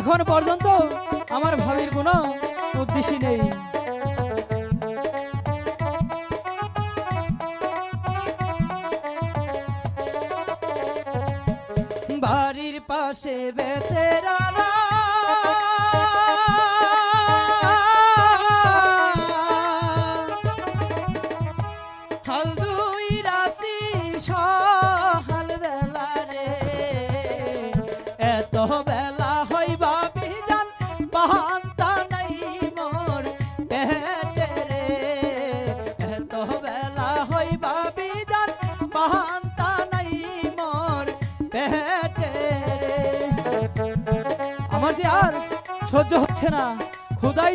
এখন পর্যন্ত আমার ভাবির কোনো উদ্দেশ্যই নেই। বাড়ির পাশে বেতেরারা বেলা রে। এত বেলা পান্তা নাই মোর পেটে আমার যে আর সহ্য হচ্ছে না খোদাই